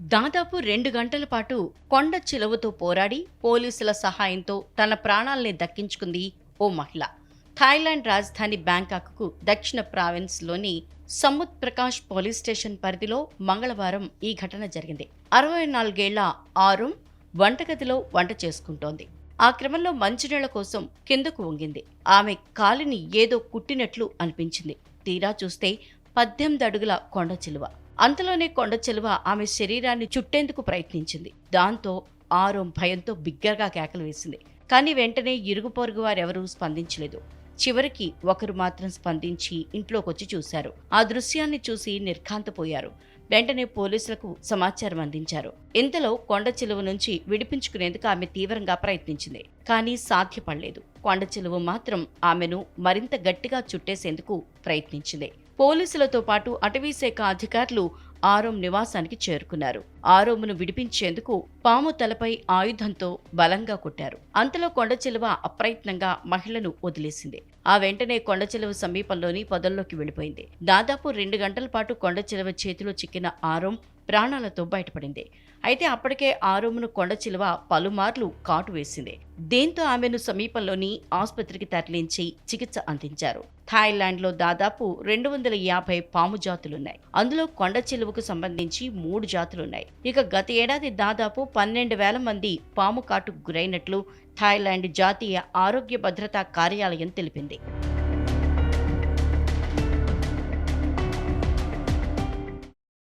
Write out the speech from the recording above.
దాదాపు రెండు గంటల పాటు కొండ చిలువతో పోరాడి పోలీసుల సహాయంతో తన ప్రాణాల్ని దక్కించుకుంది ఓ మహిళ. థాయిలాండ్ రాజధాని బ్యాంకాక్కు దక్షిణ ప్రావిన్స్లోని సముద్ ప్రకాష్ పోలీస్ స్టేషన్ పరిధిలో మంగళవారం ఈ ఘటన జరిగింది. అరవై నాలుగేళ్ళ ఆరుం వంటగదిలో వంట చేసుకుంటోంది. ఆ క్రమంలో మంచినీళ్ళ కోసం కిందకు వంగింది. ఆమె కాలిని ఏదో కుట్టినట్లు అనిపించింది. తీరా చూస్తే పద్దెనిమిది అడుగుల కొండ చిలువ. అంతలోనే కొండ చిలువ ఆమె శరీరాన్ని చుట్టేందుకు ప్రయత్నించింది. దాంతో ఆరోం భయంతో బిగ్గరగా కేకలు వేసింది. కానీ వెంటనే ఇరుగు పొరుగు వారెవరూ స్పందించలేదు. చివరికి ఒకరు మాత్రం స్పందించి ఇంట్లోకొచ్చి చూశారు. ఆ దృశ్యాన్ని చూసి నిర్ఘాంతపోయారు. వెంటనే పోలీసులకు సమాచారం అందించారు. ఇంతలో కొండ చిలువ నుంచి విడిపించుకునేందుకు ఆమె తీవ్రంగా ప్రయత్నించింది. కానీ సాధ్యపడలేదు. కొండ చిలువ మాత్రం ఆమెను మరింత గట్టిగా చుట్టేసేందుకు ప్రయత్నించింది. పోలీసులతో పాటు అటవీశాఖ అధికారులు ఆరోం నివాసానికి చేరుకున్నారు. ఆరోమును విడిపించేందుకు పాము తలపై ఆయుధంతో బలంగా కొట్టారు. అంతలో కొండచిలువ అప్రయత్నంగా మహిళను వదిలేసింది. ఆ వెంటనే కొండచిలువ సమీపంలోని పొదల్లోకి వెళ్ళిపోయింది దాదాపు రెండు గంటల పాటు కొండచిలువ చేతిలో చిక్కిన ఆరోం ప్రాణాలతో బయటపడింది. అయితే అప్పటికే ఆరోమును కొండచిలువ పలుమార్లు కాటు వేసింది. దీంతో ఆమెను సమీపంలోని ఆసుపత్రికి తరలించి చికిత్స అందించారు. థాయిలాండ్లో దాదాపు రెండు వందల యాభై పాము జాతులున్నాయి. అందులో కొండ చిలువకు సంబంధించి మూడు జాతులున్నాయి. ఇక గత ఏడాది దాదాపు పన్నెండు వేల మంది పాము కాటుకు గురైనట్లు థాయిలాండ్ జాతీయ ఆరోగ్య భద్రతా కార్యాలయం తెలిపింది.